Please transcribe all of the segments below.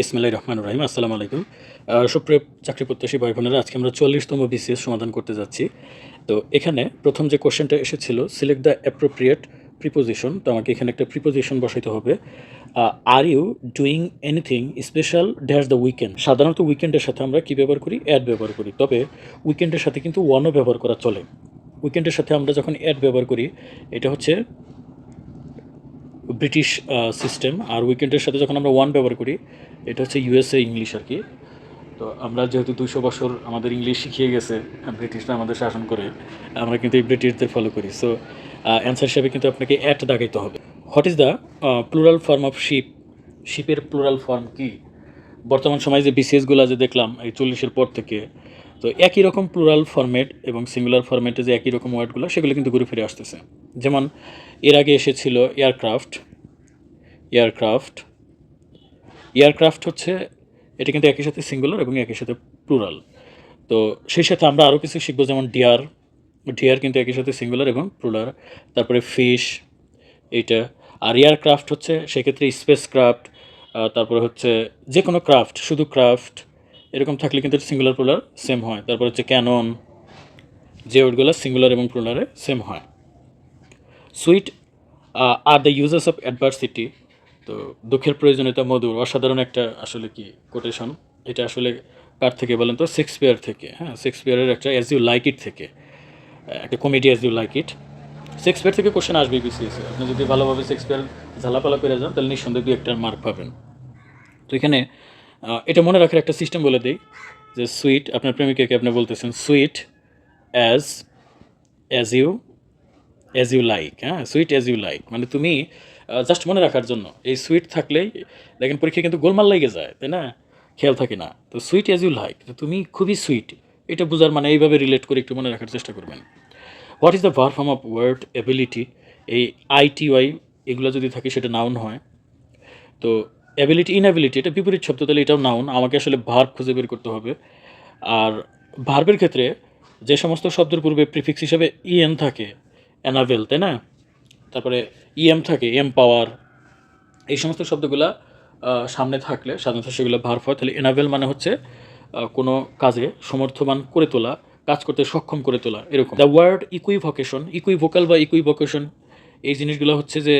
বিসমিল্লাহ রহমান রহিম, আসসালামু আলাইকুম। সুপ্রিয় চাকরি প্রত্যাশী ভাই বোনেরা আজকে আমরা চল্লিশতম বিসিএস সমাধান করতে যাচ্ছি। তো এখানে প্রথম যে কোশ্চেনটা এসেছিল সিলেক্ট দ্য অ্যাপ্রোপ্রিয়েট প্রিপোজিশন তো আমাকে এখানে একটা প্রিপোজিশন বসাইতে হবে। Are you doing anything special dash the weekend সাধারণত উইকেন্ডের সাথে আমরা কী ব্যবহার করি? অ্যাড ব্যবহার করি। তবে উইকেন্ডের সাথে কিন্তু ওয়ানও ব্যবহার করা চলে। উইকেন্ডের সাথে আমরা যখন অ্যাড ব্যবহার করি, এটা হচ্ছে ব্রিটিশ সিস্টেম আর উইকেন্ডের সাথে যখন আমরা ওয়ান ব্যবহার করি, এটা হচ্ছে ইউএসএ ইংলিশ আর কি। তো আমরা যেহেতু দুশো বছর আমাদের ইংলিশ শিখিয়ে গেছে, ব্রিটিশরা আমাদের শাসন করে, আমরা কিন্তু এই ব্রিটিশদের ফলো করি। সো অ্যান্সার হিসাবে কিন্তু আপনাকে অ্যাট দাগাইতে হবে। What is the plural form of ship শিপের plural form কি? বর্তমান সময়ে যে বিসিএসগুলো যে দেখলাম, এই চল্লিশের পর থেকে তো একই রকম প্লুরাল ফরম্যাট এবং সিঙ্গুলার ফরম্যাটে যে একই রকম ওয়ার্ডগুলো সেগুলো কিন্তু ঘুরে ফিরে আসতেছে। যেমন, এর আগে এসেছিল এয়ারক্রাফট এয়ারক্রাফট এয়ারক্রাফট হচ্ছে, এটা কিন্তু একই সাথে সিঙ্গুলার এবং একই সাথে প্লুরাল তো সেই সাথে আমরা আরও কিছু শিখব, যেমন ডিয়ার ডিয়ার কিন্তু একই সাথে সিঙ্গুলার এবং প্লুরাল তারপরে ফিশ এইটা। আর এয়ারক্রাফট হচ্ছে, সেক্ষেত্রে স্পেস ক্রাফট তারপরে হচ্ছে যে কোনো ক্রাফট শুধু ক্রাফট এরকম থাকলে কিন্তু সিঙ্গুলার প্লুরাল সেম হয়। তারপর হচ্ছে ক্যানন যে ওয়ার্ডগুলো সিঙ্গুলার এবং প্লুরালে সেম হয়। সুইট আর দ্য ইউজার্স অফ অ্যাডভার্সিটি তো দুঃখের প্রয়োজনীয়তা মধুর, অসাধারণ একটা আসলে কি কোটেশন এটা আসলে কার থেকে বলেন তো? শেক্সপিয়ার থেকে। হ্যাঁ শেক্সপিয়ারের একটা অ্যাজ ইউ লাইক ইট থেকে। একটা comedy as you like it Shakespeare থেকে কোশ্চেন আসবে বিসিএস আপনি যদি ভালোভাবে শেক্সপিয়ার ঝালাপালা করে যান, তাহলে নিঃসন্দেহে দু একটা মার্ক পাবেন। তো এখানে এটা মনে রাখার একটা সিস্টেম বলে দিই, যে সুইট আপনার প্রেমিকাকে আপনি বলতেছেন sweet as as you as you like হ্যাঁ? সুইট অ্যাজ ইউ লাইক মানে তুমি জাস্ট মনে রাখার জন্য। এই সুইট থাকলেই, দেখেন পরীক্ষা কিন্তু গোলমাল লেগে যায়, তাই না? খেয়াল থাকে না। তো সুইট অ্যাজ ইউ লাইক তো তুমি খুবই সুইট এটা বোঝার মানে এইভাবে রিলেট করে একটু মনে রাখার চেষ্টা করবেন। What is the verb form of word ability এই আইটিওয়াই এগুলো যদি থাকে সেটা নাউন হয়। তো অ্যাবিলিটি ইনঅ্যাবিলিটি এটা বিপরীত শব্দ, তাহলে এটাও নাউন আমাকে আসলে ভার্ব খুঁজে বের করতে হবে। আর ভার্বের ক্ষেত্রে যে সমস্ত শব্দের পূর্বে প্রিফিক্স হিসেবে ইএন থাকে অ্যানাভেল তাই না? তারপরে ইএম থাকে এম পাওয়ার এই সমস্ত শব্দগুলা সামনে থাকলে, সাধারণত সেগুলো ভার্ব হয়। তাহলে এনাভেল মানে হচ্ছে কোনো কাজে সমর্থবান করে তোলা, কাজ করতে সক্ষম করে তোলা, এরকম। The word equivocation equivocal বা ইকুই ভোকেশন এই জিনিসগুলো হচ্ছে যে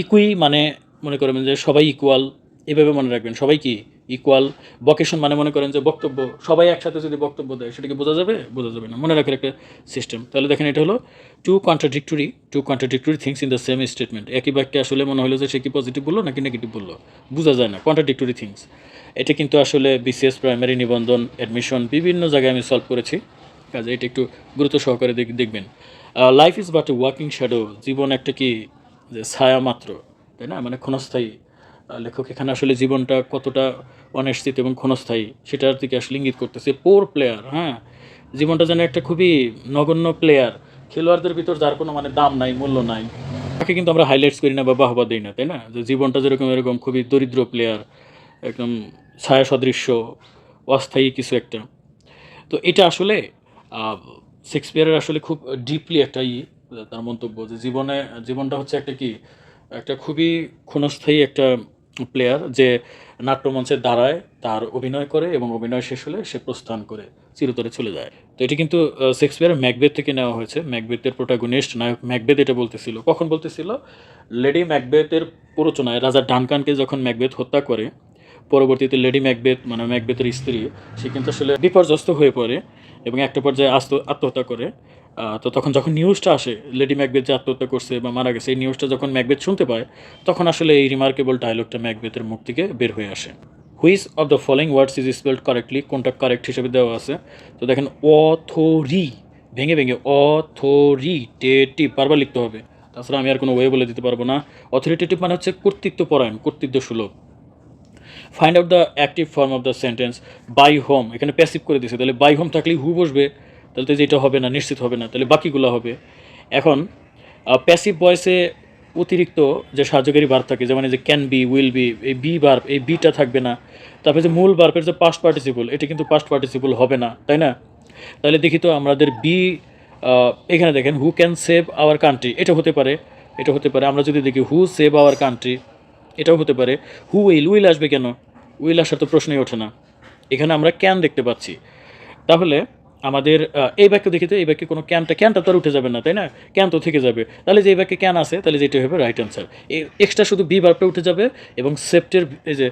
ইকুই মানে মনে করবেন যে সবাই ইকুয়াল এভাবে মনে রাখবেন, সবাই কি ইকুয়াল ভকেশন মানে মনে করেন যে বক্তব্য, সবাই একসাথে যদি বক্তব্য দেয় সেটাকে বোঝা যাবে? বোঝা যাবে না। মনে রাখার একটা সিস্টেম তাহলে দেখেন এটা হলো two contradictory two contradictory things in the same statement একই বাক্যে আসলে মনে হলো যে সে কি পজিটিভ বলল নাকি নেগেটিভ বলল? বোঝা যায় না। কন্ট্রাডিক্টরি থিংস এটা কিন্তু আসলে বিসিএস প্রাইমারি নিবন্ধন অ্যাডমিশন বিভিন্ন জায়গায় আমি সলভ করেছি। কাজে এটা একটু গুরুত্ব সহকারে দেখ- দেখবেন। লাইফ ইজ বাট এ ওয়ার্কিং শ্যাডো জীবন একটা কি? যে ছায়া মাত্র। তাই না? মানে ক্ষণস্থায়ী লেখক এখানে আসলে জীবনটা কতটা অনিশ্চিত এবং ক্ষণস্থায়ী সেটার দিকে আসলে ইঙ্গিত করতেছে। পোর প্লেয়ার হ্যাঁ? জীবনটা যেন একটা খুবই নগণ্য প্লেয়ার খেলোয়াড়দের ভিতর যার কোনো মানে দাম নাই, মূল্য নাই, তাকে কিন্তু আমরা হাইলাইটস করি না বা বাহবা দিই না, তাই না? যে জীবনটা যেরকম এরকম খুবই দরিদ্র প্লেয়ার একদম ছায়া সদৃশ্য অস্থায়ী কিছু একটা। তো এটা আসলে শেক্সপিয়ারের আসলে খুব ডিপলি একটা ই, তার মন্তব্য যে জীবনে, জীবনটা হচ্ছে একটা কি একটা খুবই ক্ষণস্থায়ী একটা প্লেয়ার যে নাট্যমঞ্চে দাঁড়ায় তার অভিনয় করে এবং অভিনয় শেষ হলে সে প্রস্থান করে চিরতরে চলে যায়। তো এটি কিন্তু আহ, শেক্সপিয়ারের ম্যাকবেথ থেকে নেওয়া হয়েছে। ম্যাকবেথের প্রোটাগনিস্ট নায়ক ম্যাকবেথ এটা বলতেছিল। কখন বলতেছিল? লেডি ম্যাকবেথের প্ররোচনায় রাজা ডানকানকে যখন ম্যাকবেথ হত্যা করে পরবর্তীতে লেডি ম্যাকবেথ মানে ম্যাকবেথের স্ত্রী সে কিন্তু আসলে বিপর্যস্ত হয়ে পড়ে। এবং একটা পর্যায়ে আস্ত, আত্মহত্যা করে। তো তখন যখন নিউজটা আসে লেডি ম্যাকবেথ যে আত্মহত্যা করছে বা মারা গেছে, এই নিউজটা যখন ম্যাকবেথ শুনতে পায়, তখন আসলে এই রিমার্কেবল ডায়লগটা ম্যাকবেথের মুখ থেকে বের হয়ে আসে। Which of the following words is spelled correctly কোনটা কারেক্ট হিসেবে দেওয়া আছে? তো দেখেন অথরি ভেঙে ভেঙে অথরি টেটিভ বারবার লিখতে হবে। তাছাড়া আমি আর কোনো ওয়ে বলে দিতে পারব না। অথরিটেটিভ মানে হচ্ছে কর্তৃত্ব পরায়ণ কর্তৃত্ব সুলভ find out the active form of the sentence by whom এখানে প্যাসিভ করে দিয়েছে তাহলে বাই হোম থাকলেই হু বসবে, তাহলে তো যেটা হবে না, নিশ্চিত হবে না। তাহলে বাকিগুলো হবে। এখন প্যাসিভ ভয়েসে অতিরিক্ত যে সাহায্যকারী বার থাকে, যেমন যে ক্যান বি উইল বি এই বি বার্ব এই বিটা থাকবে না। তারপরে যে মূল বার্বের যে পাস্ট পার্টিসিপল এটা কিন্তু পাস্ট পার্টিসিপল হবে না, তাই না? তাহলে দেখি তো আমাদের বি এখানে দেখেন who can save our country এটা হতে পারে, এটা হতে পারে। আমরা যদি দেখি হু সেভ আওয়ার কান্ট্রি এটাও হতে পারে। হু উইল উইল আসবে কেন? উইল আসার তো প্রশ্নই ওঠে না। এখানে আমরা ক্যান দেখতে পাচ্ছি। তাহলে আমাদের এই বাক্য দেখিতে এই বাক্যে কোনো ক্যানটা ক্যানটা তো আর উঠে যাবে না, তাই না? ক্যান তো থেকে যাবে। তাহলে যে এই বাক্যে ক্যান আছে, তাহলে যেটা হবে রাইট অ্যান্সার এক্সট্রা শুধু বি বারটা উঠে যাবে এবং সেপ্টের এই যে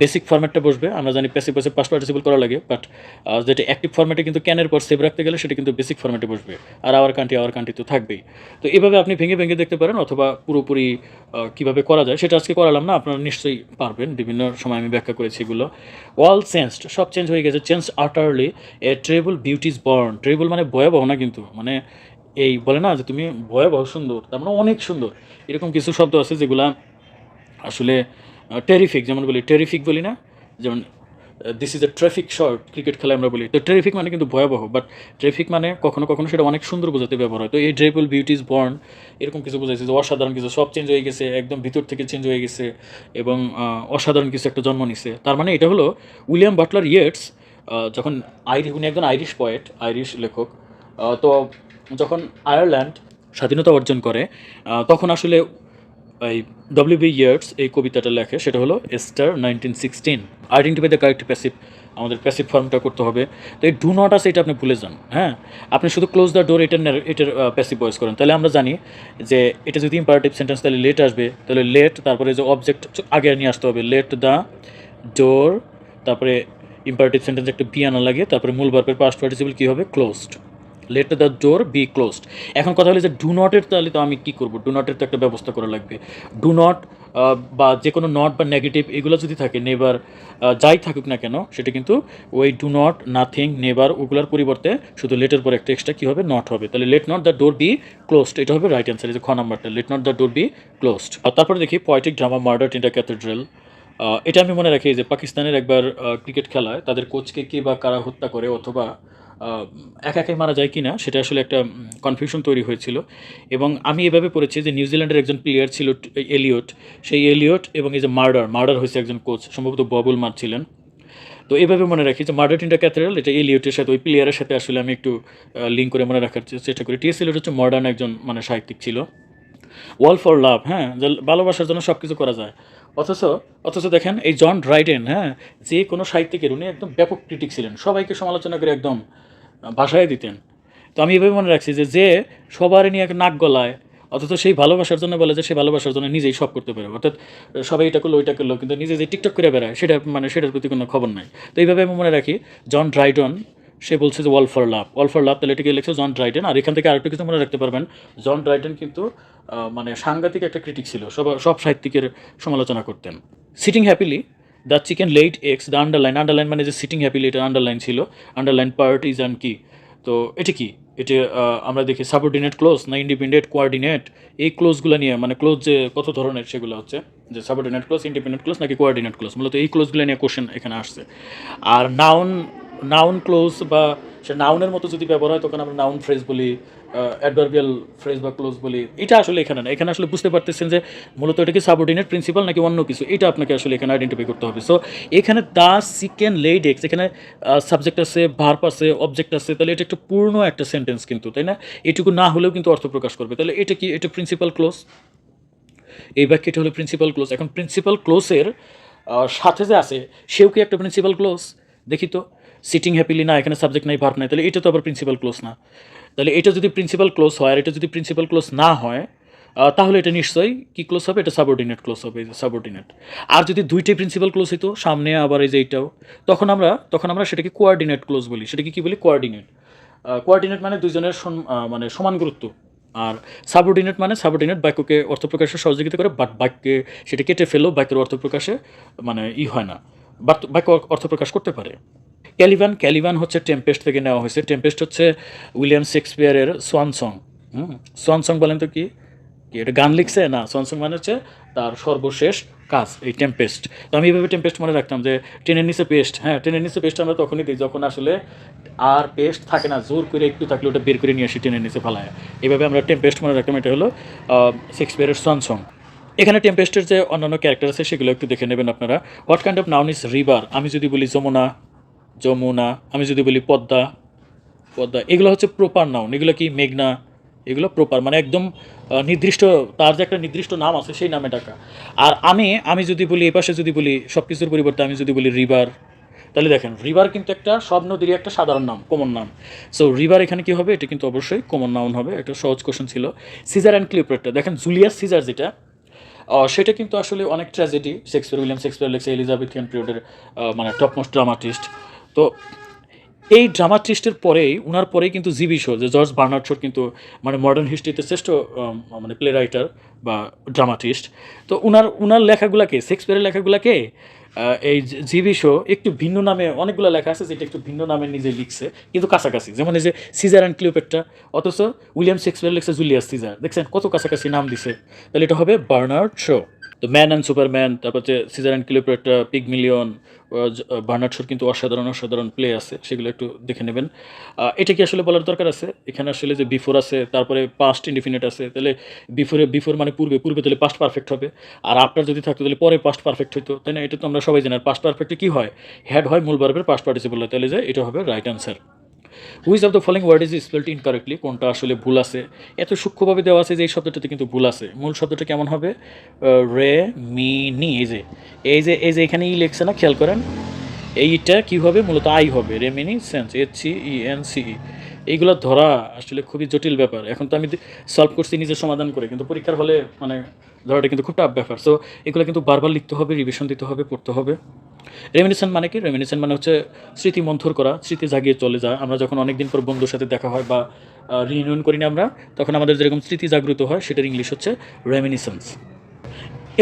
বেসিক ফরম্যাটটা বসবে, আমরা জানি প্যাসিভ প্যাসিভ পাস পার্টিসিপল করা লাগে বাট যেটা অ্যাক্টিভ ফরম্যাটে কিন্তু ক্যানের পর সেভ রাখতে গেলে সেটা কিন্তু বেসিক ফরম্যাটে বসবে, আর আওয়ার কান্টি আওয়ার কান্টি তো থাকবেই। তো এভাবে আপনি ভেঙে ভেঙে দেখতে পারেন অথবা পুরোপুরি কীভাবে করা যায় সেটা আজকে করালাম না, আপনারা নিশ্চয়ই পারবেন, বিভিন্ন সময় আমি ব্যাখ্যা করেছি এগুলো। অল চেঞ্জড সব চেঞ্জ হয়ে গেছে change utterly a terrible beauty is born terrible মানে ভয়াবহ না কিন্তু মানে এই বলে না যে তুমি ভয়াবহ সুন্দর, তার মানে অনেক সুন্দর। এরকম কিছু শব্দ আছে যেগুলা আসলে টেরিফিক যেমন বলি টেরিফিক বলি না, যেমন this is a terrific shot cricket খেলায় আমরা বলি। তো ট্রাফিক মানে কিন্তু ভয়াবহ বাট ট্রাফিক মানে কখনো কখনো সেটা অনেক সুন্দর বোঝাতে ব্যবহার হয়। তো এই ড্রেবল বিউটিজ বর্ন এরকম কিছু বোঝাইছে যে অসাধারণ কিছু, সব চেঞ্জ হয়ে গেছে, একদম ভিতর থেকে চেঞ্জ হয়ে গেছে, এবং অসাধারণ কিছু একটা জন্ম নিছে। তার মানে এটা হলো উইলিয়াম বাটলার ইয়েটস যখন আইরিশ, উনি একজন আইরিশ পয়েট আইরিশ লেখক তো যখন আয়ারল্যান্ড স্বাধীনতা অর্জন করে তখন আসলে এই ডব্লিউ বি ইয়ার্স এই কবিতাটা লেখে, সেটা হলো Easter nineteen sixteen identify the correct passive আমাদের প্যাসিভ ফর্মটা করতে হবে। তো এই ডু নট আছে, এটা আপনি ভুলে যান হ্যাঁ? আপনি শুধু ক্লোজ দ্য ডোর এটার এটার প্যাসিভ ভয়েস করেন। তাহলে আমরা জানি যে এটা যদি ইম্পারেটিভ সেন্টেন্স তাহলে লেট আসবে। তাহলে লেট তারপরে যে অবজেক্ট আগে নিয়ে আসতে হবে। লেট দ্য ডোর তারপরে ইম্পারেটিভ সেন্টেন্স একটা বি আনা লাগে তারপরে মূল বার্পের পাস্ট পার্টিসিপল কী হবে? Closed let the door be closed এখন কথা হলো যে ডু নটের তাহলে তো আমি কী করব? ডু নটের তো একটা ব্যবস্থা করা লাগবে। ডু নট বা যে কোনো নট বা নেগেটিভ এগুলো যদি থাকে নেবার যাই থাকুক না কেন, সেটা কিন্তু ওই ডু নট নাথিং নেবার ওগুলোর পরিবর্তে শুধু লেটের পর একটা এক্সট্রা কী হবে? নট হবে। তাহলে let not the door be closed এটা হবে রাইট অ্যান্সার এই যে খ নাম্বারটা। Let not the door be closed আর তারপরে দেখি poetic drama murder in the cathedral এটা আমি মনে রাখি যে, পাকিস্তানের একবার ক্রিকেট খেলায় তাদের কোচকে কে বা কারা হত্যা করে অথবা একা একাই মারা যায় কি না সেটা আসলে একটা কনফিউশন তৈরি হয়েছিল। এবং আমি এভাবে পড়েছি যে নিউজিল্যান্ডের একজন প্লেয়ার ছিল এলিয়ট। সেই এলিয়ট এবং এই যে মার্ডার মার্ডার হয়েছে একজন কোচ সম্ভবত ববুল মার ছিলেন। তো এইভাবে মনে রাখি যে মার্ডার ইন্ডিয়া ক্যাথেড্রাল, এটা এলিয়টের সাথে, ওই প্লেয়ারের সাথে আসলে আমি একটু লিঙ্ক করে মনে রাখার চেষ্টা করি। টিএস এলিয়ট হচ্ছে মডার্ন একজন মানে সাহিত্যিক ছিল। ওয়াল ফর লাভ হ্যাঁ ভালোবাসার জন্য সব কিছু করা যায়। অথচ অথচ দেখেন, এই জন ড্রাইডেন হ্যাঁ যে কোনো সাহিত্যিকের, উনি একদম ব্যাপক ক্রিটিক ছিলেন। সবাইকে সমালোচনা করে একদম ভাষায় দিতেন। তো আমি এভাবে মনে রাখছি যে যে সবার নিয়ে এক নাক গলায়, অথচ সেই ভালোবাসার জন্য বলে যে সেই ভালোবাসার জন্য নিজেই সব করতে পারে। অর্থাৎ সবাই এটা করল, ওইটা করল, কিন্তু নিজে যে টিকটক করে বেড়ায়, সেটা মানে সেটার প্রতি কোনো খবর নাই। তো এইভাবে আমি মনে রাখি, জন ড্রাইডন সে বলছে যে, ওয়াল ফর লাভ। ওয়াল ফর লাভ তাহলে এটাকে লিখছে জন ড্রাইডেন আর এখান থেকে আরেকটু কিছু মনে রাখতে পারবেন, জন ড্রাইডেন কিন্তু মানে সাংঘাতিক একটা ক্রিটিক ছিল। সব সব সাহিত্যিকের সমালোচনা করতেন। Sitting happily the chicken laid eggs, the underline. Underline মানে যে সিটিং হ্যাপিলি এটা আন্ডারলাইন ছিল। আন্ডারলাইন পার্ট ইজ অ্যান্ড কি তো এটা কি? এটা আমরা দেখি সাবঅর্ডিনেট ক্লোজ না ইন্ডিপেন্ডেন্ট কোয়ার্ডিনেট এই ক্লোজগুলো নিয়ে মানে ক্লোজ যে কত ধরনের সেগুলো হচ্ছে, যে সাবঅর্ডিনেট ক্লোজ ইন্ডিপেন্ডেন্ট ক্লোজ নাকি কোয়ার্ডিনেট ক্লোজ মূলত এই ক্লোজগুলো নিয়ে কোশ্চেন এখানে আসছে। আর নাউন নাউন ক্লোজ বা সে নাউনের মতো যদি ব্যবহার হয়, তখন আমরা নাউন ফ্রেজ বলি অ্যাডভার্বিয়াল ফ্রেজ বা ক্লোজ বলি, এটা আসলে এখানে না। এখানে আসলে বুঝতে পারতেছেন যে মূলত এটা কি সাবঅর্ডিনেট প্রিন্সিপাল নাকি অন্য কিছু? এটা আপনাকে আসলে এখানে আইডেন্টিফাই করতে হবে। সো এখানে দা সিকেন লেড এক্স এখানে সাবজেক্ট আছে ভার্ব আছে অবজেক্ট আছে, তাহলে এটা একটা পূর্ণ একটা সেন্টেন্স কিন্তু, তাই না? এটুকু না হলেও কিন্তু অর্থ প্রকাশ করবে। তাহলে এটা কি? এটা প্রিন্সিপাল ক্লোজ এই বাক্যটা হলো প্রিন্সিপাল ক্লোজ এখন প্রিন্সিপাল ক্লোজের সাথে যে আছে, সেও কি একটা প্রিন্সিপাল ক্লোজ দেখি তো। সিটিং হ্যাপিলি না, এখানে সাবজেক্ট নাই ভার্ব নাই, তাহলে এটা তো আবার প্রিন্সিপাল ক্লোজ না। তাহলে এটা যদি প্রিন্সিপাল ক্লোজ হয় আর এটা যদি প্রিন্সিপাল ক্লোজ না হয় তাহলে এটা নিশ্চয়ই কি ক্লোজ হবে? এটা সাবঅর্ডিনেট ক্লোজ হবে সাবঅর্ডিনেট আর যদি দুইটাই প্রিন্সিপাল ক্লোজ হতো সামনে আবার এই যে এইটাও, তখন আমরা তখন আমরা সেটাকে কোয়ার্ডিনেট ক্লোজ বলি। সেটাকে কি বলি? কোয়ার্ডিনেট কোয়ার্ডিনেট মানে দুইজনের মানে সমান গুরুত্ব। আর সাবঅর্ডিনেট মানে সাবঅর্ডিনেট বাক্যকে অর্থ প্রকাশে সহযোগিতা করে বাট বাক্যে সেটা কেটে ফেলেও বাক্যের অর্থ প্রকাশে মানে ই হয় না। বাক্য অর্থ প্রকাশ করতে পারে। ক্যালিভান ক্যালিভান হচ্ছে টেম্পেস্ট থেকে নেওয়া হয়েছে। টেম্পেস্ট হচ্ছে উইলিয়াম শেক্সপিয়ারের swan song hmm? Swan song বলেন তো কি? এটা গান লিখছে? না সোয়ান সং মানে হচ্ছে তার সর্বশেষ কাজ, এই টেম্পেস্ট তো আমি এইভাবে টেম্পেস্ট মনে রাখতাম যে ট্রেনের নিচে পেস্ট হ্যাঁ ট্রেনের নিচে পেস্ট আমরা তখনই দিই যখন আসলে আর পেস্ট থাকে না, জোর করে একটু থাকলে ওটা বের করে নিয়ে আসি ট্রেনের নিচে ফেলায়। এইভাবে আমরা টেম্পেস্ট মনে রাখতাম, এটা হলো শেক্সপিয়ারের সোয়ান সং এখানে টেম্পেস্টের যে অন্যান্য ক্যারেক্টার আছে, সেগুলো একটু দেখে নেবেন আপনারা। What kind of noun is river আমি যদি বলি যমুনা যমুনা, আমি যদি বলি পদ্মা পদ্মা, এগুলো হচ্ছে প্রপার নাউন এগুলো কি মেঘনা, এগুলো প্রপার মানে একদম নির্দিষ্ট, তার যে একটা নির্দিষ্ট নাম আছে সেই নামে ডাকা। আর আমি আমি যদি বলি এই পাশে যদি বলি সব কিছুর পরিবর্তে আমি যদি বলি রিভার তাহলে দেখেন রিভার কিন্তু একটা সব নদীরই একটা সাধারণ নাম কমন নাম। সো রিভার এখানে কি হবে? এটা কিন্তু অবশ্যই কমন নাউন হবে, একটা সহজ কোশ্চেন ছিল। সিজার অ্যান্ড ক্লিওপেট্রা দেখেন জুলিয়াস সিজার যেটা সেটা কিন্তু আসলে অনেক ট্র্যাজেডি শেক্সপিয়ার উইলিয়াম শেক্সপিয়ার লেখছে এলিজাবেথিয়ান পিরিয়ডের মানে টপ মোস্ট ড্রামাটিস্ট তো এই ড্রামা ড্রামাটিস্টের পরেই, উনার পরেই কিন্তু জিবি শো, যে জর্জ বার্নার্ড শোর কিন্তু মানে মডার্ন হিস্ট্রিতে শ্রেষ্ঠ মানে প্লে রাইটার বা ড্রামাটিস্ট তো উনার উনার লেখাগুলাকে, শেক্সপিয়ারের লেখাগুলাকে এই জিবি শো একটু ভিন্ন নামে, অনেকগুলো লেখা আছে যেটা একটু ভিন্ন নামে নিজে লিখছে, কিন্তু কাছাকাছি। যেমন এই যে সিজার অ্যান্ড ক্লিওপেট্রা, অথচ উইলিয়াম শেক্সপিয়ার লিখছে জুলিয়াস সিজার। দেখছেন কত কাছাকাছি নাম দিছে। তাহলে এটা হবে বার্নার্ড শো। তো ম্যান অ্যান্ড সুপারম্যান, তারপর হচ্ছে Caesar and Cleopatra, Pygmalion Bernard শোর কিন্তু অসাধারণ অসাধারণ প্লে আছে, সেগুলো একটু দেখে নেবেন। এটা কি আসলে বলার দরকার আছে? এখানে আসলে যে বিফোর আছে, তারপরে পাস্ট ইন্ডিফিনিট আছে, তাহলে বিফোরে বিফোর মানে পূর্বে পূর্বে তাহলে পাস্ট পারফেক্ট হবে। আর আপনার যদি থাকতো তাহলে পরে পাস্ট পারফেক্ট হইতো, তাই না? এটা তো আমরা সবাই জানি। আর পাস্ট পারফেক্টে কী হয়? হ্যাড হয় মূল বার্বের পাস্ট পার্টিসিপল তাহলে যে এটা হবে right answer which of the following word is spelled incorrectly কোনটা আসলে ভুল আছে? এত সূক্ষ্মভাবে দেওয়া আছে যে এই শব্দটাতে কিন্তু ভুল আছে। মূল শব্দটা কেমন হবে? রে, মি, নি, এই যে। এই যে এই যে এখানে ই লেখছে না, খেয়াল করেন। এইটা কী হবে? মূলত আই হবে। Reminiscence, A C E, N, C, E. এইগুলো ধরা আসলে খুবই জটিল ব্যাপার। এখন তো আমি সলভ করছি নিজের সমাধান করে, কিন্তু পরীক্ষার হলে মানে ধরাটা কিন্তু খুব টাফ ব্যাপার। সো এগুলো কিন্তু বারবার লিখতে হবে রিভিশন দিতে হবে, পড়তে হবে। রেমিনিশন মানে কি? রেমিনিশন মানে হচ্ছে স্মৃতি মন্থর করা, স্মৃতি জাগিয়ে চলে যায় আমরা যখন অনেক দিন পর বন্ধুর সাথে দেখা হয় বা রিইউনিয়ন করি না আমরা, তখন আমাদের যেরকম স্মৃতি জাগ্রত হয়, সেটার ইংলিশ হচ্ছে রেমিনিসেন্স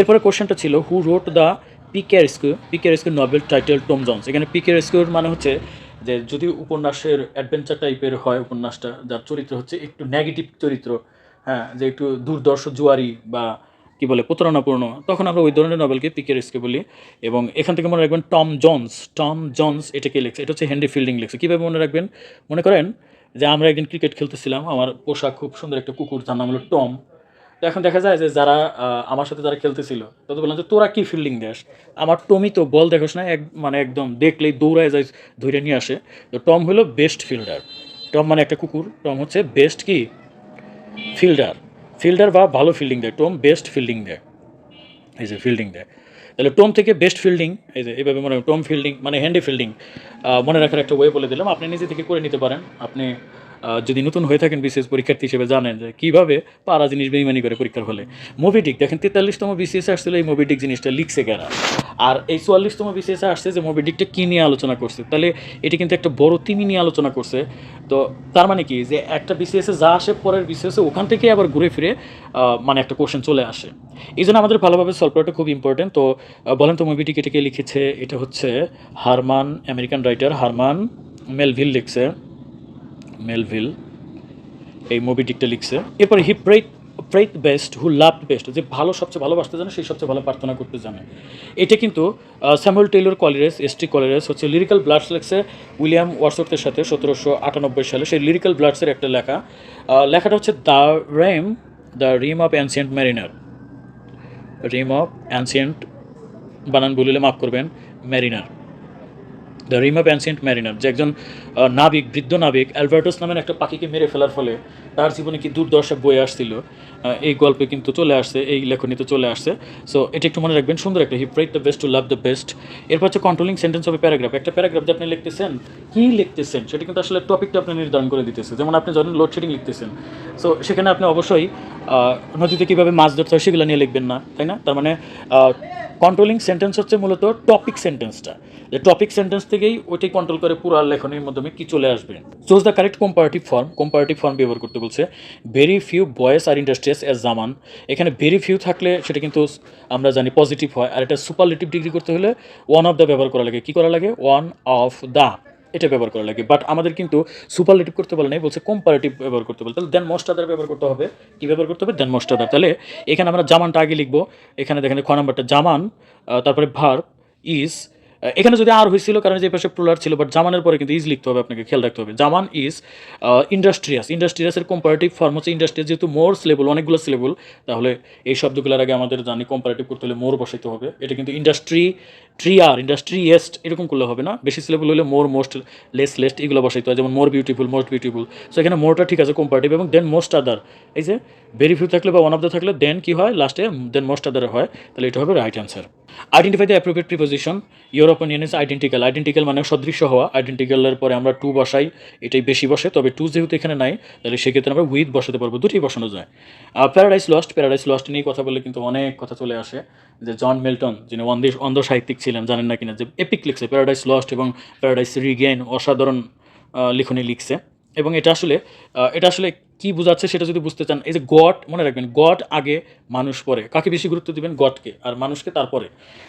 এরপরে কোশ্চেনটা ছিল who wrote the picaresque picaresque novel title Tom Jones এখানে পিকে রেস্কিউর মানে হচ্ছে যে, যদি উপন্যাসের অ্যাডভেঞ্চার টাইপের হয় উপন্যাসটা, যার চরিত্র হচ্ছে একটু নেগেটিভ চরিত্র হ্যাঁ যে একটু দুর্দর্শ জুয়ারি বা কি বলে, প্রতারণাপূর্ণ। তখন আমরা ওই ধরনের নভেলকে পিকে রেস্কিউ বলি এবং এখান থেকে মনে রাখবেন টম জনস টম জনস এটাকে লিখছে? এটা হচ্ছে হেনরি ফিল্ডিং লিখছে। কীভাবে মনে রাখবেন? মনে করেন যে আমরা একদিন ক্রিকেট খেলতেছিলাম, আমার পোশাক খুব সুন্দর একটা কুকুর, তার নাম হলো টম তো এখন দেখা যায় যে যারা আমার সাথে যারা খেলতেছিল তত বললাম যে তোরা কি ফিল্ডিং দেস? আমার টমি তো বল দেখোস না এক মানে একদম দেখলেই দৌড়ায় যায় ধরে নিয়ে আসে। তো টম হলো বেস্ট ফিল্ডার টম মানে একটা কুকুর টম হচ্ছে বেস্ট কি? ফিল্ডার ফিল্ডার বা ভালো ফিল্ডিং দেয়, টোম বেস্ট ফিল্ডিং দেয়। এই যে ফিল্ডিং দেয়। তাহলে টোম থেকে বেস্ট ফিল্ডিং, এই যে এইভাবে মনে টোম ফিল্ডিং মানে হ্যান্ডি ফিল্ডিং মনে রাখার একটা ওয়ে বলে দিলাম। আপনি নিজে থেকে করে নিতে পারেন। আপনি যদি নতুন হয়ে থাকেন বিশেষ পরীক্ষার্থী হিসেবে জানেন যে কীভাবে পারা জিনিস বেইমানি করে পরীক্ষার হলে। মুভিডিক দেখেন তেতাল্লিশতম বিসিএসে আসছিল, এই মুভিডিক জিনিসটা লিখছে কেনা আর এই চুয়াল্লিশতম বিসিএসে আসছে যে মুভিডিকটা কী নিয়ে আলোচনা করছে? তাহলে এটি কিন্তু একটা বড় তিমি নিয়ে আলোচনা করছে। তো তার মানে কি? যে একটা বিসিএসে যা আসে পরের বিসিএসে ওখান থেকে আবার ঘুরে ফিরে মানে একটা কোশ্চেন চলে আসে। এই জন্য আমাদের ভালোভাবে সলভ করাটা খুব ইম্পর্টেন্ট তো বলেন তো মুভিটিকে এটাকে লিখেছে? এটা হচ্ছে Herman American writer Herman Melville লিখছে। মেলভিল এই মুভিটিকটা লিখছে। এরপরে হি প্রেট প্রেট বেস্ট হু লাভ বেস্ট যে ভালো সবচেয়ে ভালোবাসতে জানে, সেই সবচেয়ে ভালো প্রার্থনা করতে জানে। এটা কিন্তু Samuel Taylor Coleridge S T Coleridge হচ্ছে লিরিক্যাল ব্লাডস লেখছে উইলিয়াম ওয়ার্সওয়ার্থের সাথে সতেরোশো আটানব্বই সালে। সেই লিরিক্যাল ব্লাডসের একটা লেখা। লেখাটা হচ্ছে the rime the rime of ancient mariner rime of ancient বানান বলিলে মাফ করবেন mariner the rime of ancient mariner যে একজন নাবিক, বৃদ্ধ নাবিক অ্যালবার্টাস নামের একটা পাখিকে মেরে ফেলার ফলে তার জীবনে কি দুর্দশা বয়ে আসছিল? এই গল্পে কিন্তু চলে আসছে, এই লেখনীতে চলে আসছে। সো এটা একটু মনে রাখবেন, সুন্দর একটা he prayeth the best to love the best এরপর হচ্ছে কন্ট্রোলিং সেন্টেন্স হবে প্যারাগ্রাফ একটা প্যারাগ্রাফ যে আপনি লিখতেছেন, কী লিখতেছেন? সেটা কিন্তু আসলে টপিকটা আপনি নির্ধারণ করে দিতেছে। যেমন আপনি যখন লোডশেডিং লিখতেছেন। সো সেখানে আপনি অবশ্যই নদীতে কীভাবে মাছ ধরতে হয় সেগুলো নিয়ে লিখবেন না, তাই না? তার মানে কন্ট্রোলিং সেন্টেন্স হচ্ছে মূলত টপিক সেন্টেন্সটা যে টপিক সেন্টেন্স থেকেই ওইটাই কন্ট্রোল করে পুরো লেখনের মাধ্যমে কি চলে আসবে। Choose the correct comparative form comparative form ব্যবহার করতে বলছে very few boys are industrious as Zaman এখানে ভেরি ফিউ থাকলে সেটা কিন্তু আমরা জানি পজিটিভ হয়, আর এটা সুপারলেটিভ ডিগ্রি করতে হলে ওয়ান অফ দ্য ব্যবহার করা লাগে। কী করা লাগে? ওয়ান অফ দ্য এটা ব্যবহার করা লাগে। বাট আমাদের কিন্তু সুপারলেটিভ করতে বলে নাই, বলছে কম্পারেটিভ ব্যবহার করতে বলে। তাহলে দেন মোস্ট আদার ব্যবহার করতে হবে। কী ব্যবহার করতে হবে? দেন মোস্ট আদার তাহলে এখানে আমরা জামানটা আগে লিখব। এখানে দেখেন খ নাম্বারটা, জামান তারপরে ভার্ব ইজ এখানে যদি আর হয়েছিল, কারণ যে পাশে প্লুরাল ছিল বাট জামানের পরে কিন্তু ইজ লিখতে হবে, আপনাকে খেয়াল রাখতে হবে। জামান ইজ ইন্ডাস্ট্রিয়াস ইন্ডাস্ট্রিয়াসের কম্পারেটিভ ফর্ম হচ্ছে ইন্ডাস্ট্রিয়াস যেহেতু মোর সিলেবল অনেকগুলো সিলেবল তাহলে এই শব্দগুলোর আগে আমাদের জানি কম্পারেটিভ করতে হলে মোর বসাইতে হবে। এটা কিন্তু ইন্ডাস্ট্রি ট্রিয়ার ইন্ডাস্ট্রিয়েস্ট এরকম করলে হবে না। বেশি সিলেবল হলে মোর মোস্ট লেস লেস্ট এগুলো বসাইতে হয়, যেমন more beautiful most beautiful so এখানে মোরটা ঠিক আছে কম্পারেটিভ এবং দেন মোস্ট আদার এই যে ভেরি ফিউ থাকলে বা ওয়ান অফ দ্য থাকলে দেন কি হয়? লাস্টে দেন মোস্ট আদার হয়। তাহলে এটা হবে right answer identify the appropriate preposition your opinion is identical identical মানে সদৃশ্য হওয়া। আইডেন্টিক্যালের পরে আমরা টু বসাই, এটাই বেশি বসে। তবে টু যেহেতু এখানে নাই, তাহলে সেক্ষেত্রে আমরা উইথ বসাতে পারব। দুটোই বসানো যায়। প্যারাডাইস লস্ট প্যারাডাইস লস্ট নিয়ে কথা বলে কিন্তু অনেক কথা চলে আসে। যে জন মিল্টন যিনি অন্ধ অন্ধ সাহিত্যিক ছিলেন, জানেন না কিনা, যে এপিক লিখছে। প্যারাডাইস লস্ট এবং প্যারাডাইস রিগেইন অসাধারণ লিখনী লিখছে। এবং এটা আসলে এটা আসলে কি বোঝাচ্ছে সেটা যদি বুঝতে চান, এই যে গড, মনে রাখবেন, গড আগে মানুষ পরে। কাকে বেশি গুরুত্ব দিবেন? গডকে, আর মানুষকে তারপরে।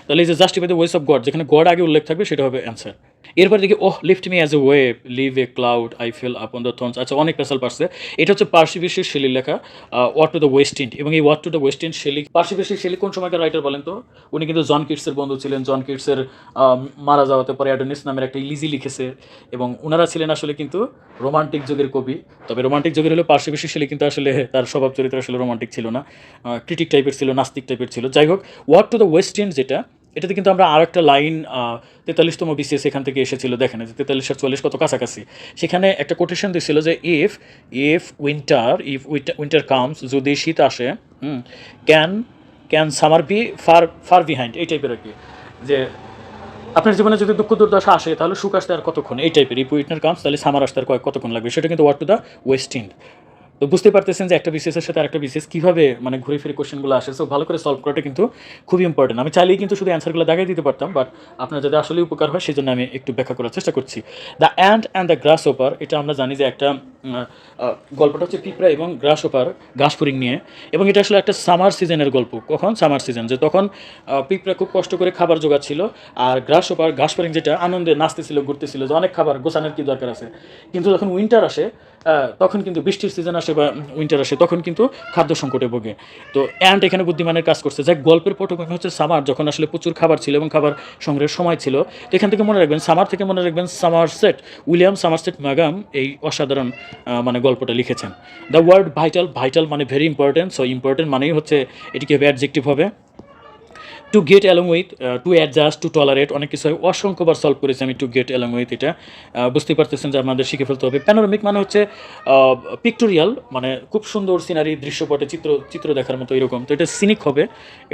তাহলে এই যে justify the ways of God যেখানে গড আগে উল্লেখ থাকবে, সেটা হবে অ্যান্সার এরপরে দেখি, ওহ lift me as a wave leaf a cloud I fall upon the thorns আচ্ছা অনেক পেশাল পারছে। এটা হচ্ছে পার্সি বিশ্বের শেলির লেখা ode to the west wind এবং এই ode to the west wind Shelley Percy Shelley কোন সময়কার রাইটার বলেন তো? উনি কিন্তু জন কিটসের বন্ধু ছিলেন, জন কিটসের মারা যাওয়াতে পরে, অ্যাডোনিস নামের একটা ইলিজি লিখেছে। এবং ওনারা ছিলেন আসলে কিন্তু রোমান্টিক যুগের কবি। তবে রোমান্টিক যুগের হলে পার্শ্ব বিশ্বের শেলি কিন্তু আসলে তার স্বভাব চরিত্র আসলে রোমান্টিক ছিল না। ক্রিটিক টাইপের ছিল, নাস্তিক টাইপের ছিল। যাই হোক ode to the west wind যেটা এটাতে কিন্তু আমরা আর একটা লাইন তেতাল্লিশতম বিসিএস এখান থেকে এসেছিল, দেখেন যে তেতাল্লিশ আর চল্লিশ কত কাছাকাছি। সেখানে একটা কোটেশন দিয়েছিল যে if if winter if winter comes যদি শীত আসে can can summer be far far behind এই টাইপের আর কি যে, আপনার জীবনে যদি দুঃখ দুর্দশা আসে, তাহলে সুখ আসতে আর কতক্ষণ? এই টাইপের ইফ উইন্টার কামস তাহলে সামার আসতে আর কতক্ষণ লাগবে? সেটা কিন্তু ode to the west wind তো বুঝতে পারতেছেন যে একটা বিসিএসের সাথে আরেকটা বিসিএস কীভাবে মানে ঘুরে ফিরে কোশ্চেনগুলো আসে। সো ভালো করে সলভ করাটা কিন্তু খুবই ইম্পর্টেন্ট আমি চাইলেই কিন্তু শুধু অ্যান্সারগুলো দেখাই দিতে পারতাম বাট আপনার যদি আসলে উপকার হয় সেই জন্য আমি একটু ব্যাখ্যা করার চেষ্টা করছি। The and and the grass ওপার এটা আমরা জানি যে একটা গল্পটা হচ্ছে পিঁপড়া এবং গ্রাস ওপার ঘাস ফরিং নিয়ে। এবং এটা আসলে একটা সামার সিজনের গল্প। কখন? সামার সিজন যে তখন পিঁপড়া খুব কষ্ট করে খাবার জোগাচ্ছিল, আর গ্রাস ওপার ঘাস ফরিং যেটা, আনন্দে নাচতেছিল, ঘুরতেছিল, যে অনেক খাবার, গোছানোর কি দরকার আছে? কিন্তু যখন উইন্টার আসে তখন কিন্তু বৃষ্টির সিজন আসে বা উইন্টার আসে, তখন কিন্তু খাদ্য সংকটে ভোগে। তো অ্যান্ড এখানে বুদ্ধিমানের কাজ করছে। যাই গল্পের পটভূমি হচ্ছে সামার যখন আসলে প্রচুর খাবার ছিল এবং খাবার সংগ্রহের সময় ছিল, তো এখান থেকে মনে রাখবেন সামার থেকে মনে রাখবেন Somerset William Somerset ম্যাগাম এই অসাধারণ মানে গল্পটা লিখেছেন। দ্য ওয়ার্ড ভাইটাল ভাইটাল মানে ভেরি ইম্পর্টেন্ট সো ইম্পর্টেন্ট মানেই হচ্ছে, এটিকে হবে অ্যাডজেক্টিভ হবে। To get along with to adjust to tolerate অনেক কিছু অসংখ্যবার সলভ করেছি আমি টু গেট অ্যালং উইথ এটা। আহ, বুঝতেই পারতেছেন যে আমাদের শিখে ফেলতে হবে। প্যানোরামিক মানে হচ্ছে পিক্টোরিয়াল মানে খুব সুন্দর সিনারি দৃশ্যপটে চিত্র চিত্র দেখার মতো এরকম। তো এটা সিনিক হবে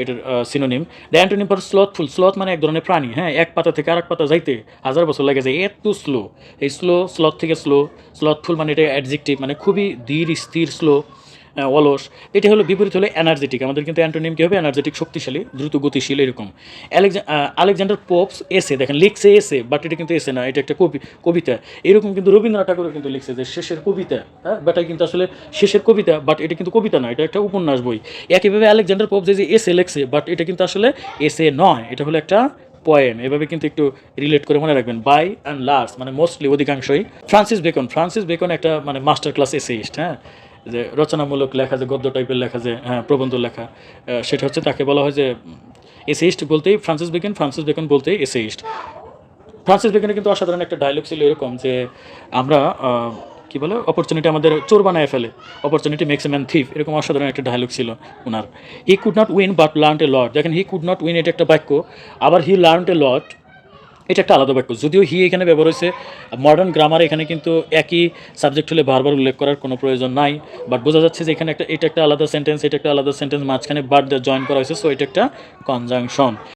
এটার synonym the antonym for slothful sloth মানে এক ধরনের প্রাণী হ্যাঁ? এক পাতা থেকে আরেক পাতা যাইতে হাজার বছর লাগে যায়। এত স্লো এই স্লো স্লথ থেকে স্লো স্লথফুল মানে এটা অ্যাডজেক্টিভ মানে খুবই ধীর স্থির স্লো অলস। এটা হলো বিপরীত হলো এনার্জেটিক। আমাদের কিন্তু অ্যান্টোনিম কী হবে? এনার্জেটিক, শক্তিশালী, দ্রুত গতিশীল, এরকম। আলেকজা- আলেকজান্ডার পোপস এসে, দেখেন, লিখছে এসে বাট এটা কিন্তু এসে না, এটা একটা কবি কবিতা। এরকম কিন্তু রবীন্দ্রনাথ ঠাকুরও কিন্তু লিখছে যে, শেষের কবিতা হ্যাঁ? বাট কিন্তু আসলে শেষের কবিতা বাট এটা কিন্তু কবিতা না, এটা একটা উপন্যাস বই। একইভাবে আলেকজান্ডার পোপ যে এসে লেখছে বাট এটা কিন্তু আসলে এসে নয়, এটা হলো একটা পয়েম এভাবে কিন্তু একটু রিলেট করে মনে রাখবেন। বাই অ্যান্ড লার্জ মানে মোস্টলি অধিকাংশই। ফ্রান্সিস বেকন ফ্রান্সিস বেকন একটা মানে মাস্টার ক্লাস এসেইস্ট হ্যাঁ? যে রচনামূলক লেখা, যে গদ্য টাইপের লেখা, যে হ্যাঁ প্রবন্ধ লেখা সেটা হচ্ছে তাকে বলা হয় যে এসেইস্ট বলতেই ফ্রান্সিস বেকন ফ্রান্সিস বেকন বলতেই এসেইস্ট ফ্রান্সিস বেকনের কিন্তু অসাধারণ একটা ডায়লগ ছিল এরকম যে, আমরা কি বলে অপরচুনিটি আমাদের চোর বানায় ফেলে অপরচুনিটি মেক্স ম্যান থিফ এরকম অসাধারণ একটা ডায়লগ ছিল ওনার he could not win but learn a lot দেখেন হি কুড নট উইন এটা একটা বাক্য, আবার হি লার্ন এ লট এটা একটা আলাদা বাক্য। যদিও হি এখানে ব্যবহার হয়েছে মডার্ন গ্রামার এখানে কিন্তু একই সাবজেক্ট হলে বারবার উল্লেখ করার কোনো প্রয়োজন নাই বাট বোঝা যাচ্ছে যে এখানে একটা, এটা একটা আলাদা সেন্টেন্স এটা একটা আলাদা সেন্টেন্স মাঝখানে বাট জয়েন করা হয়েছে সো এটা একটা কনজাংশন